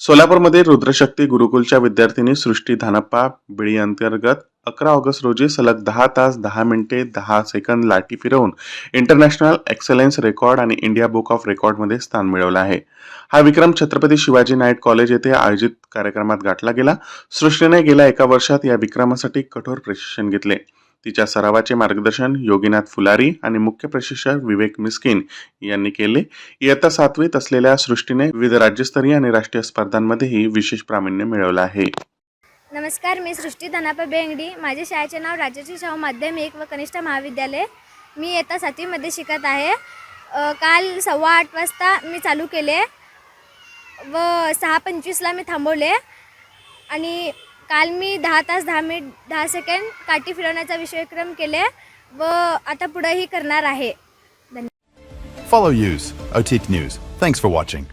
सोलापूरमध्ये रुद्रशक्ती गुरुकुलच्या विद्यार्थिनी सृष्टी धानप्पा बिळी अंतर्गत अकरा ऑगस्ट रोजी सलग दहा तास दहा मिनिटे दहा सेकंद लाटी फिरवून इंटरनॅशनल एक्सलन्स रेकॉर्ड आणि इंडिया बुक ऑफ रेकॉर्डमध्ये स्थान मिळवलं आहे. हा विक्रम छत्रपती शिवाजी नाईट कॉलेज येथे आयोजित कार्यक्रमात गाठला गेला. सृष्टीने गेल्या एका वर्षात या विक्रमासाठी कठोर प्रशिक्षण घेतले. तिच्या सरावाचे मार्गदर्शन योगीनाथ फुलारी आणि मुख्य प्रशिक्षक विवेक मिस्किन यांनी केले. इयत्ता सातवीत असलेल्या सृष्टीने विविध राज्यस्तरीय आणि राष्ट्रीय स्पर्धांमध्येही विशेष प्रावीण्य मिळवलं आहे. नमस्कार मी सृष्टी धनापा बेंगडी. माझे शाळेचे नाव राजाची शाहू माध्यमिक व कनिष्ठ महाविद्यालय. मी इयत्ता सातवीमध्ये शिकत आहे. काल सव्वा आठ वाजता मी चालू केले व सहा पंचवीसला मी थांबवले आणि काल मी दहा तास दहा मिनिट दहा सेकंड काठी फिरवण्याचा विषयक्रम केले व आता पुढंही करणार आहे. धन्यवाद follow us OTT news thanks for watching